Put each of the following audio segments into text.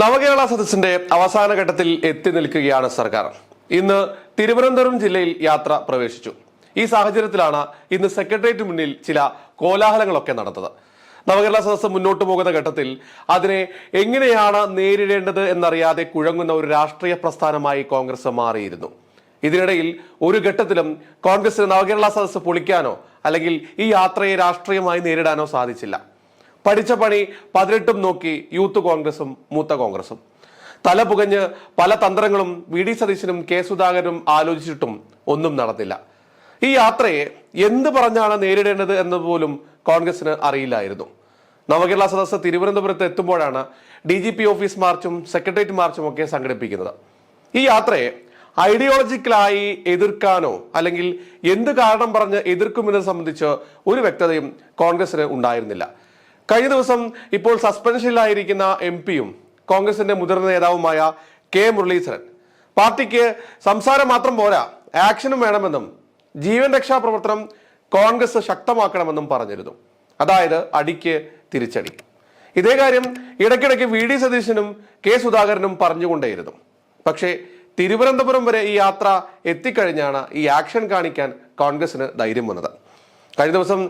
നവകേരള സദസ്സിന്റെ അവസാന ഘട്ടത്തിൽ എത്തി നിൽക്കുകയാണ് സർക്കാർ. ഇന്ന് തിരുവനന്തപുരം ജില്ലയിൽ യാത്ര പ്രവേശിച്ചു. ഈ സാഹചര്യത്തിലാണ് ഇന്ന് സെക്രട്ടേറിയറ്റ് മുന്നിൽ ചില കോലാഹലങ്ങളൊക്കെ നടന്നത്. നവകേരള സദസ്സ് മുന്നോട്ട് പോകുന്ന ഘട്ടത്തിൽ അതിനെ എങ്ങനെയാണ് നേരിടേണ്ടത് എന്നറിയാതെ കുഴങ്ങുന്ന ഒരു രാഷ്ട്രീയ പ്രസ്ഥാനമായി കോൺഗ്രസ് മാറിയിരുന്നു. ഇതിനിടയിൽ ഒരു ഘട്ടത്തിലും കോൺഗ്രസിന് നവകേരള സദസ്സ് പൊളിക്കാനോ അല്ലെങ്കിൽ ഈ യാത്രയെ രാഷ്ട്രീയമായി നേരിടാനോ സാധിച്ചില്ല. പഠിച്ച പണി പതിനെട്ടും നോക്കി യൂത്ത് കോൺഗ്രസും മൂത്ത കോൺഗ്രസും. തല പുകഞ്ഞ് പല തന്ത്രങ്ങളും വി ഡി സതീശനും കെ സുധാകരനും ആലോചിച്ചിട്ടും ഒന്നും നടന്നില്ല. ഈ യാത്രയെ എന്ത് പറഞ്ഞാണ് നേരിടേണ്ടത് എന്ന് പോലും കോൺഗ്രസിന് അറിയില്ലായിരുന്നു. നവകേരള സദസ്സ് തിരുവനന്തപുരത്ത് എത്തുമ്പോഴാണ് ഡി ജി പി ഓഫീസ് മാർച്ചും സെക്രട്ടേറിയറ്റ് മാർച്ചും ഒക്കെ സംഘടിപ്പിക്കുന്നത്. ഈ യാത്രയെ ഐഡിയോളജിക്കലായി എതിർക്കാനോ അല്ലെങ്കിൽ എന്ത് കാരണം പറഞ്ഞ് എതിർക്കുമെന്നത് സംബന്ധിച്ച് ഒരു വ്യക്തതയും കോൺഗ്രസിന് ഉണ്ടായിരുന്നില്ല. കഴിഞ്ഞ ദിവസം ഇപ്പോൾ സസ്പെൻഷനിലായിരിക്കുന്ന എം പിയും കോൺഗ്രസിന്റെ മുതിർന്ന നേതാവുമായ കെ മുരളീധരൻ. പാർട്ടിക്ക് സംസാരം മാത്രം പോരാ ആക്ഷനും വേണമെന്നും ജീവൻ രക്ഷാ പ്രവർത്തനം കോൺഗ്രസ് ശക്തമാക്കണമെന്നും പറഞ്ഞിരുന്നു. അതായത് അടിക്ക് തിരിച്ചടി. ഇതേ കാര്യം ഇടയ്ക്കിടയ്ക്ക് വി ഡി സതീശനും കെ സുധാകരനും പറഞ്ഞുകൊണ്ടേയിരുന്നു. പക്ഷേ തിരുവനന്തപുരം വരെ ഈ യാത്ര എത്തിക്കഴിഞ്ഞാണ് ഈ ആക്ഷൻ കാണിക്കാൻ കോൺഗ്രസിന് ധൈര്യം വന്നത്. കഴിഞ്ഞ ദിവസം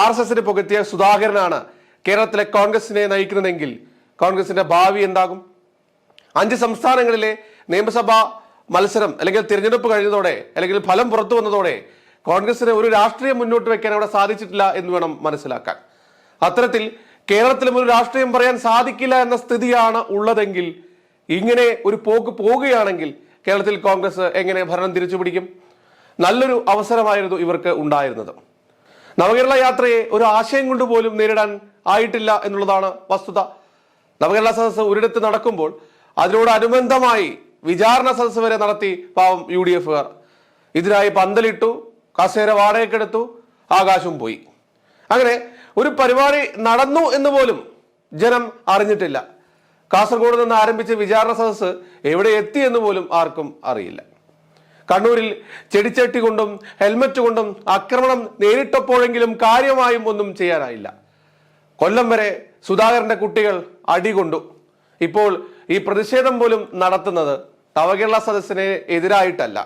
ആർ എസ് എസിന് പുകത്തിയ സുധാകരനാണ് കേരളത്തിലെ കോൺഗ്രസിനെ നയിക്കുന്നതെങ്കിൽ കോൺഗ്രസിന്റെ ഭാവി എന്താകും? അഞ്ച് സംസ്ഥാനങ്ങളിലെ നിയമസഭാ മത്സരം അല്ലെങ്കിൽ തിരഞ്ഞെടുപ്പ് കഴിഞ്ഞതോടെ അല്ലെങ്കിൽ ഫലം പുറത്തു വന്നതോടെ കോൺഗ്രസിന് ഒരു രാഷ്ട്രീയം മുന്നോട്ട് വെക്കാൻ അവിടെ സാധിച്ചിട്ടില്ല എന്ന് വേണം മനസ്സിലാക്കാൻ. അത്തരത്തിൽ കേരളത്തിലും ഒരു രാഷ്ട്രീയം പറയാൻ സാധിക്കില്ല എന്ന സ്ഥിതിയാണ് ഉള്ളതെങ്കിൽ ഇങ്ങനെ ഒരു പോക്ക് പോവുകയാണെങ്കിൽ കേരളത്തിൽ കോൺഗ്രസ് എങ്ങനെ ഭരണം തിരിച്ചു പിടിക്കും നല്ലൊരു അവസരമായിരുന്നു ഇവർക്ക് ഉണ്ടായിരുന്നത്. നവകേരള യാത്രയെ ഒരു ആശയം കൊണ്ട് പോലും നേരിടാൻ ആയിട്ടില്ല എന്നുള്ളതാണ് വസ്തുത. നവകേരള സദസ്സ് ഒരിടത്ത് നടക്കുമ്പോൾ അതിനോടനുബന്ധമായി വിചാരണ സദസ്സ് വരെ നടത്തി പാവം യു ഡി എഫുകാർ ഇതിനായി പന്തലിട്ടു കസേര വാടകയ്ക്കെടുത്തു ആകാശം പോയി. അങ്ങനെ ഒരു പരിപാടി നടന്നു എന്ന് പോലും ജനം അറിഞ്ഞിട്ടില്ല. കാസർഗോഡ് നിന്ന് ആരംഭിച്ച വിചാരണ സദസ് എവിടെ എത്തി എന്ന് പോലും ആർക്കും അറിയില്ല. കണ്ണൂരിൽ ചെടിച്ചട്ടി കൊണ്ടും ഹെൽമറ്റ് കൊണ്ടും ആക്രമണം നേരിട്ടപ്പോഴെങ്കിലും കാര്യമായും ഒന്നും ചെയ്യാനായില്ല. കൊല്ലം വരെ സുധാകരന്റെ കുട്ടികൾ അടികൊണ്ടു. ഇപ്പോൾ ഈ പ്രതിഷേധം പോലും നടത്തുന്നത് നവകേരള സദസ്സിനെ എതിരായിട്ടല്ല.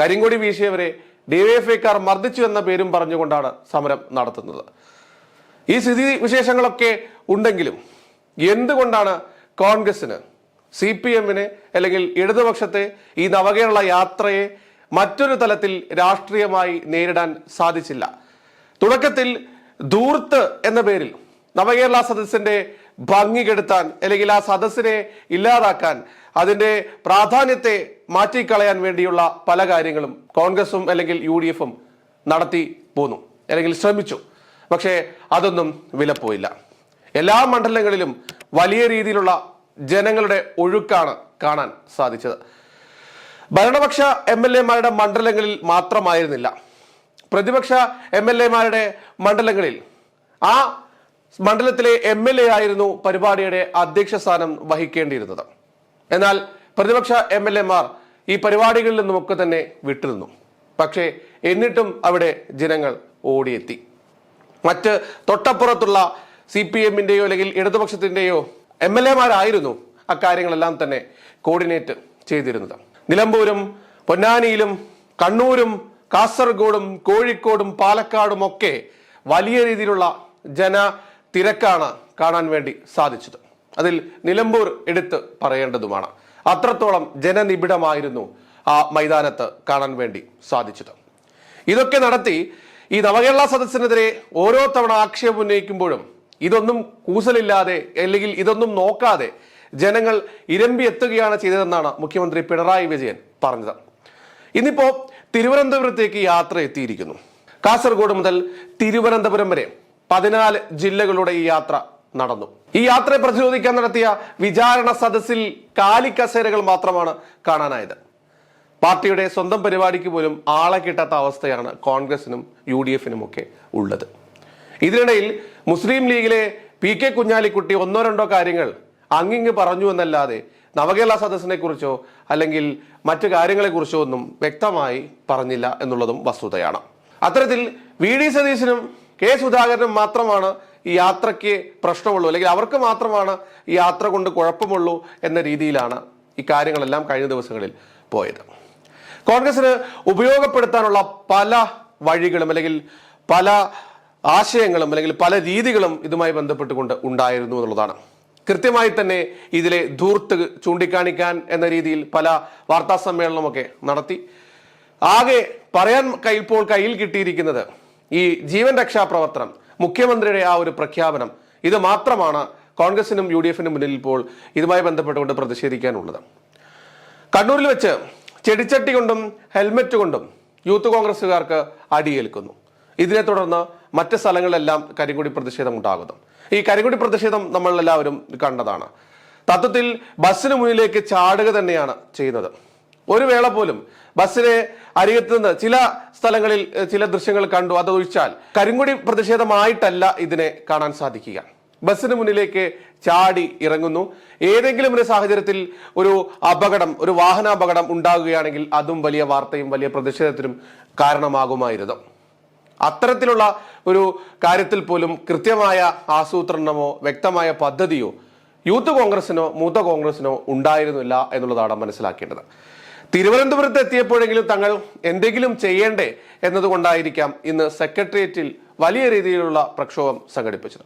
കരിങ്കൊടി വീശിയവരെ ഡിവൈഎഫ്ഐക്കാർ മർദ്ദിച്ചു എന്ന പേരും പറഞ്ഞുകൊണ്ടാണ് സമരം നടത്തുന്നത്. ഈ സ്ഥിതി വിശേഷങ്ങളൊക്കെ ഉണ്ടെങ്കിലും എന്തുകൊണ്ടാണ് കോൺഗ്രസിന് സി പി എമ്മിനെ അല്ലെങ്കിൽ ഇടതുപക്ഷത്തെ ഈ നവകേരള യാത്രയെ മറ്റൊരു തലത്തിൽ രാഷ്ട്രീയമായി നേരിടാൻ സാധിച്ചില്ല. തുടക്കത്തിൽ ധൂർത്ത് എന്ന പേരിൽ നവകേരള സദസ്സിന്റെ ഭംഗി കെടുത്താൻ അല്ലെങ്കിൽ ആ സദസ്സിനെ ഇല്ലാതാക്കാൻ അതിന്റെ പ്രാധാന്യത്തെ മാറ്റിക്കളയാൻ വേണ്ടിയുള്ള പല കാര്യങ്ങളും കോൺഗ്രസും അല്ലെങ്കിൽ യു ഡി എഫും നടത്തി പോന്നു അല്ലെങ്കിൽ ശ്രമിച്ചു. പക്ഷേ അതൊന്നും വിലപ്പോയില്ല. എല്ലാ മണ്ഡലങ്ങളിലും വലിയ രീതിയിലുള്ള ജനങ്ങളുടെ ഒഴുക്കാണ് കാണാൻ സാധിച്ചത്. ഭരണപക്ഷ എം എൽ എമാരുടെ മണ്ഡലങ്ങളിൽ മാത്രമായിരുന്നില്ല. പ്രതിപക്ഷ എം എൽ എമാരുടെ മണ്ഡലങ്ങളിൽ ആ മണ്ഡലത്തിലെ എം എൽ എ ആയിരുന്നു പരിപാടിയുടെ അധ്യക്ഷ സ്ഥാനം വഹിക്കേണ്ടിയിരുന്നത്. എന്നാൽ പ്രതിപക്ഷ എം എൽ എമാർ ഈ പരിപാടികളിൽ നിന്നുമൊക്കെ തന്നെ വിട്ടുനിന്നു. പക്ഷേ എന്നിട്ടും അവിടെ ജനങ്ങൾ ഓടിയെത്തി. മറ്റ് തൊട്ടപ്പുറത്തുള്ള സി പി എമ്മിന്റെയോ അല്ലെങ്കിൽ ഇടതുപക്ഷത്തിന്റെയോ എം എൽ എമാരായിരുന്നു അക്കാര്യങ്ങളെല്ലാം തന്നെ കോർഡിനേറ്റ് ചെയ്തിരുന്നത്. നിലമ്പൂരും പൊന്നാനിയിലും കണ്ണൂരും കാസർഗോഡും കോഴിക്കോടും പാലക്കാടും ഒക്കെ വലിയ രീതിയിലുള്ള ജന തിരക്കാണ് കാണാൻ വേണ്ടി സാധിച്ചത്. അതിൽ നിലമ്പൂർ എടുത്ത് പറയേണ്ടതുമാണ്. അത്രത്തോളം ജനനിബിഡമായിരുന്നു ആ മൈതാനത്ത് കാണാൻ വേണ്ടി സാധിച്ചത്. ഇതൊക്കെ നടത്തി ഈ നവകേരള സദസ്സിനെതിരെ ഓരോ തവണ ആക്ഷേപം ഉന്നയിക്കുമ്പോഴും ഇതൊന്നും കൂസലില്ലാതെ അല്ലെങ്കിൽ ഇതൊന്നും നോക്കാതെ ജനങ്ങൾ ഇരമ്പി എത്തുകയാണ് ചെയ്തതെന്നാണ് മുഖ്യമന്ത്രി പിണറായി വിജയൻ പറഞ്ഞത്. ഇന്നിപ്പോ തിരുവനന്തപുരത്തേക്ക് യാത്ര എത്തിയിരിക്കുന്നു. കാസർഗോഡ് മുതൽ തിരുവനന്തപുരം വരെ പതിനാല് ജില്ലകളുടെ ഈ യാത്ര നടന്നു. ഈ യാത്രയെ പ്രതിരോധിക്കാൻ നടത്തിയ വിചാരണ സദസ്സിൽ കാലിക്കസേരകൾ മാത്രമാണ് കാണാനായത്. പാർട്ടിയുടെ സ്വന്തം പരിപാടിക്ക് പോലും ആളെ കിട്ടാത്ത അവസ്ഥയാണ് കോൺഗ്രസിനും യു ഡി എഫിനും ഒക്കെ ഉള്ളത്. ഇതിനിടയിൽ മുസ്ലിം ലീഗിലെ പി കെ കുഞ്ഞാലിക്കുട്ടി ഒന്നോ രണ്ടോ കാര്യങ്ങൾ അങ്ങിങ്ങ് പറഞ്ഞു എന്നല്ലാതെ നവകേരള സദസ്സിനെ കുറിച്ചോ അല്ലെങ്കിൽ മറ്റു കാര്യങ്ങളെക്കുറിച്ചോ ഒന്നും വ്യക്തമായി പറഞ്ഞില്ല എന്നുള്ളതും വസ്തുതയാണ്. അത്തരത്തിൽ വി ഡി സതീശനും കെ സുധാകരനും മാത്രമാണ് ഈ യാത്രയ്ക്ക് പ്രശ്നമുള്ളൂ അല്ലെങ്കിൽ അവർക്ക് മാത്രമാണ് ഈ യാത്ര കൊണ്ട് കുഴപ്പമുള്ളൂ എന്ന രീതിയിലാണ് ഈ കാര്യങ്ങളെല്ലാം കഴിഞ്ഞ ദിവസങ്ങളിൽ പോയത്. കോൺഗ്രസിന് ഉപയോഗപ്പെടുത്താനുള്ള പല വഴികളും അല്ലെങ്കിൽ പല ആശയങ്ങളും അല്ലെങ്കിൽ പല രീതികളും ഇതുമായി ബന്ധപ്പെട്ടുകൊണ്ട് ഉണ്ടായിരുന്നു എന്നുള്ളതാണ്. കൃത്യമായി തന്നെ ഇതിലെ ധൂർത്ത് ചൂണ്ടിക്കാണിക്കാൻ എന്ന രീതിയിൽ പല വാർത്താ സമ്മേളനമൊക്കെ നടത്തി. ആകെ പറയാൻ ഇപ്പോൾ കയ്യിൽ കിട്ടിയിരിക്കുന്നത് ഈ ജീവൻ രക്ഷാ പ്രവർത്തനം മുഖ്യമന്ത്രിയുടെ ആ ഒരു പ്രഖ്യാപനം ഇത് മാത്രമാണ് കോൺഗ്രസിനും യു ഡി എഫിനും മുന്നിൽ ഇപ്പോൾ ഇതുമായി ബന്ധപ്പെട്ടുകൊണ്ട് പ്രതിഷേധിക്കാനുള്ളത്. കണ്ണൂരിൽ വെച്ച് ചെടിച്ചട്ടി കൊണ്ടും ഹെൽമറ്റ് കൊണ്ടും യൂത്ത് കോൺഗ്രസുകാർക്ക് അടിയേൽക്കുന്നു. ഇതിനെ തുടർന്ന് മറ്റ് സ്ഥലങ്ങളിലെല്ലാം കരിങ്കുടി പ്രതിഷേധം ഉണ്ടാകുന്നു. ഈ കരിങ്കുടി പ്രതിഷേധം നമ്മൾ എല്ലാവരും കണ്ടതാണ്. തത്വത്തിൽ ബസ്സിന് മുന്നിലേക്ക് ചാടുക തന്നെയാണ് ചെയ്യുന്നത്. ഒരു വേള പോലും ബസ്സിനെ അരികത്ത് നിന്ന് ചില സ്ഥലങ്ങളിൽ ചില ദൃശ്യങ്ങൾ കണ്ടു. അത് ഒഴിച്ചാൽ കരിങ്കുടി പ്രതിഷേധമായിട്ടല്ല ഇതിനെ കാണാൻ സാധിക്കുക. ബസ്സിന് മുന്നിലേക്ക് ചാടി ഇറങ്ങുന്നു. ഏതെങ്കിലും ഒരു സാഹചര്യത്തിൽ ഒരു അപകടം ഒരു വാഹനാപകടം ഉണ്ടാകുകയാണെങ്കിൽ അതും വലിയ വാർത്തയും വലിയ പ്രതിഷേധത്തിനും കാരണമാകുമായിരുന്നു. അത്തരത്തിലുള്ള ഒരു കാര്യത്തിൽ പോലും കൃത്യമായ ആസൂത്രണമോ വ്യക്തമായ പദ്ധതിയോ യൂത്ത് കോൺഗ്രസിനോ മൂത്ത കോൺഗ്രസിനോ ഉണ്ടായിരുന്നില്ല എന്നുള്ളതാണ് മനസ്സിലാക്കേണ്ടത്. തിരുവനന്തപുരത്ത് എത്തിയപ്പോഴെങ്കിലും തങ്ങൾ എന്തെങ്കിലും ചെയ്യേണ്ടേ എന്നതുകൊണ്ടായിരിക്കാം ഇന്ന് സെക്രട്ടേറിയറ്റിൽ വലിയ രീതിയിലുള്ള പ്രക്ഷോഭം സംഘടിപ്പിച്ചത്.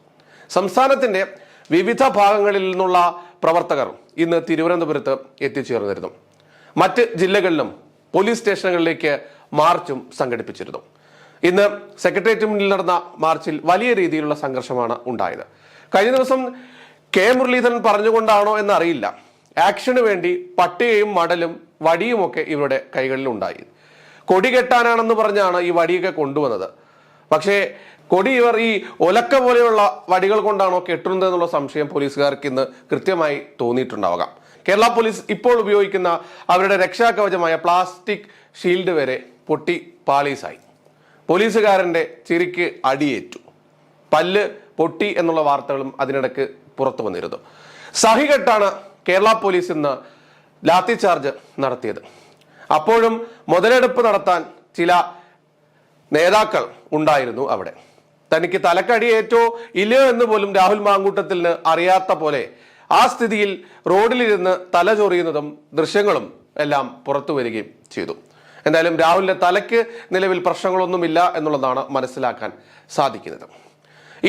സംസ്ഥാനത്തിന്റെ വിവിധ ഭാഗങ്ങളിൽ നിന്നുള്ള പ്രവർത്തകർ ഇന്ന് തിരുവനന്തപുരത്ത് എത്തിച്ചേർന്നിരുന്നു. മറ്റ് ജില്ലകളിലും പോലീസ് സ്റ്റേഷനുകളിലേക്ക് മാർച്ചും സംഘടിപ്പിച്ചിരുന്നു. ഇന്ന് സെക്രട്ടേറിയറ്റ് മുന്നിൽ നടന്ന മാർച്ചിൽ വലിയ രീതിയിലുള്ള സംഘർഷമാണ് ഉണ്ടായത്. കഴിഞ്ഞ ദിവസം കെ. മുരളീധരൻ പറഞ്ഞുകൊണ്ടാണോ എന്നറിയില്ല. ആക്ഷന് വേണ്ടി പട്ടികയും മടലും വടിയുമൊക്കെ ഇവരുടെ കൈകളിൽ ഉണ്ടായി കൊടി കെട്ടാനാണെന്ന് പറഞ്ഞാണ് ഈ വടിയൊക്കെ കൊണ്ടുവന്നത്. പക്ഷേ കൊടി ഇവർ ഈ ഒലക്ക പോലെയുള്ള വടികൾ കൊണ്ടാണോ കെട്ടുന്നത് എന്നുള്ള സംശയം പോലീസുകാർക്ക് ഇന്ന് കൃത്യമായി തോന്നിയിട്ടുണ്ടാവാം. കേരള പോലീസ് ഇപ്പോൾ ഉപയോഗിക്കുന്ന അവരുടെ രക്ഷാകവചമായ പ്ലാസ്റ്റിക് ഷീൽഡ് വരെ പൊട്ടി പാളീസായി. പോലീസുകാരന്റെ ചിരിക്ക് അടിയേറ്റു. പല്ല് പൊട്ടി എന്നുള്ള വാർത്തകളും അതിനിടയ്ക്ക് പുറത്തു വന്നിരുന്നു. സഹികെട്ടാണ് കേരള പോലീസ് ഇന്ന് ലാത്തി ചാർജ് നടത്തിയത്. അപ്പോഴും മുതലെടുപ്പ് നടത്താൻ ചില നേതാക്കൾ ഉണ്ടായിരുന്നു അവിടെ. തനിക്ക് തലക്കടി തലക്കടിയേറ്റോ ഇല്ലയോ എന്ന് പോലും രാഹുൽ മാങ്കൂട്ടത്തിന് അറിയാത്ത പോലെ ആ സ്ഥിതിയിൽ റോഡിലിരുന്ന് തല ചൊറിയുന്നതും ദൃശ്യങ്ങളും എല്ലാം പുറത്തു വരികയും ചെയ്തു. എന്തായാലും രാഹുലിന്റെ തലയ്ക്ക് നിലവിൽ പ്രശ്നങ്ങളൊന്നുമില്ല എന്നുള്ളതാണ് മനസ്സിലാക്കാൻ സാധിക്കുന്നത്.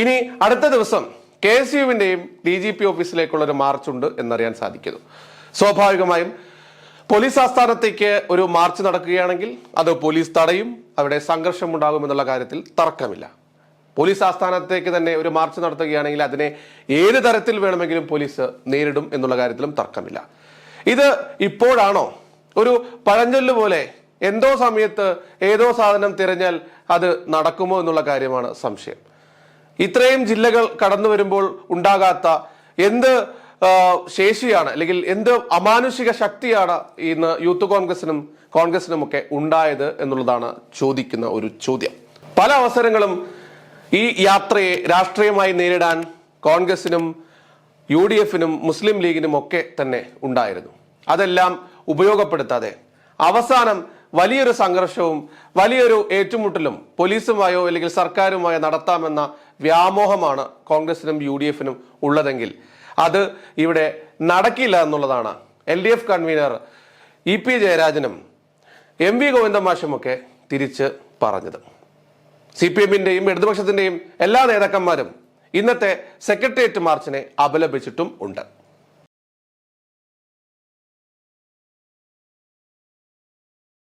ഇനി അടുത്ത ദിവസം കെ എസ് യുവിന്റെയും ഡി ജി പി ഓഫീസിലേക്കുള്ള ഒരു മാർച്ചുണ്ട് എന്നറിയാൻ സാധിക്കുന്നു. സ്വാഭാവികമായും പോലീസ് ആസ്ഥാനത്തേക്ക് ഒരു മാർച്ച് നടക്കുകയാണെങ്കിൽ അത് പോലീസ് തടയും അവിടെ സംഘർഷം ഉണ്ടാകുമെന്നുള്ള കാര്യത്തിൽ തർക്കമില്ല. പോലീസ് ആസ്ഥാനത്തേക്ക് തന്നെ ഒരു മാർച്ച് നടത്തുകയാണെങ്കിൽ അതിനെ ഏത് തരത്തിൽ വേണമെങ്കിലും പോലീസ് നേരിടും എന്നുള്ള കാര്യത്തിലും തർക്കമില്ല. ഇത് ഇപ്പോഴാണോ ഒരു പഴഞ്ചൊല്ല് പോലെ എന്തോ സമയത്ത് ഏതോ സാധനം തിരഞ്ഞാൽ അത് നടക്കുമോ എന്നുള്ള കാര്യമാണ് സംശയം. ഇത്രയും ജില്ലകൾ കടന്നു വരുമ്പോൾ ഉണ്ടാകാത്ത എന്ത് ശേഷിയാണ് അല്ലെങ്കിൽ എന്ത് അമാനുഷിക ശക്തിയാണ് ഇന്ന് യൂത്ത് കോൺഗ്രസിനും കോൺഗ്രസിനും ഒക്കെ ഉണ്ടായത് എന്നുള്ളതാണ് ചോദിക്കുന്ന ഒരു ചോദ്യം. പല അവസരങ്ങളും ഈ യാത്രയെ രാഷ്ട്രീയമായി നേരിടാൻ കോൺഗ്രസിനും യു ഡി എഫിനും മുസ്ലിം ലീഗിനും ഒക്കെ തന്നെ ഉണ്ടായിരുന്നു. അതെല്ലാം ഉപയോഗപ്പെടുത്താതെ അവസാനം വലിയൊരു സംഘർഷവും വലിയൊരു ഏറ്റുമുട്ടലും പോലീസുമായോ അല്ലെങ്കിൽ സർക്കാരുമായോ നടത്താമെന്ന വ്യാമോഹമാണ് കോൺഗ്രസിനും യു ഡി എഫിനും ഉള്ളതെങ്കിൽ അത് ഇവിടെ നടക്കില്ല എന്നുള്ളതാണ്. L D F convener E P ജയരാജനും M V ഗോവിന്ദമാഷുമൊക്കെ തിരിച്ച് പറഞ്ഞത്. സി പി എമ്മിന്റെയും ഇടതുപക്ഷത്തിന്റെയും എല്ലാ നേതാക്കന്മാരും ഇന്നത്തെ സെക്രട്ടേറിയറ്റ് മാർച്ചിനെ അപലപിച്ചിട്ടും ഉണ്ട്.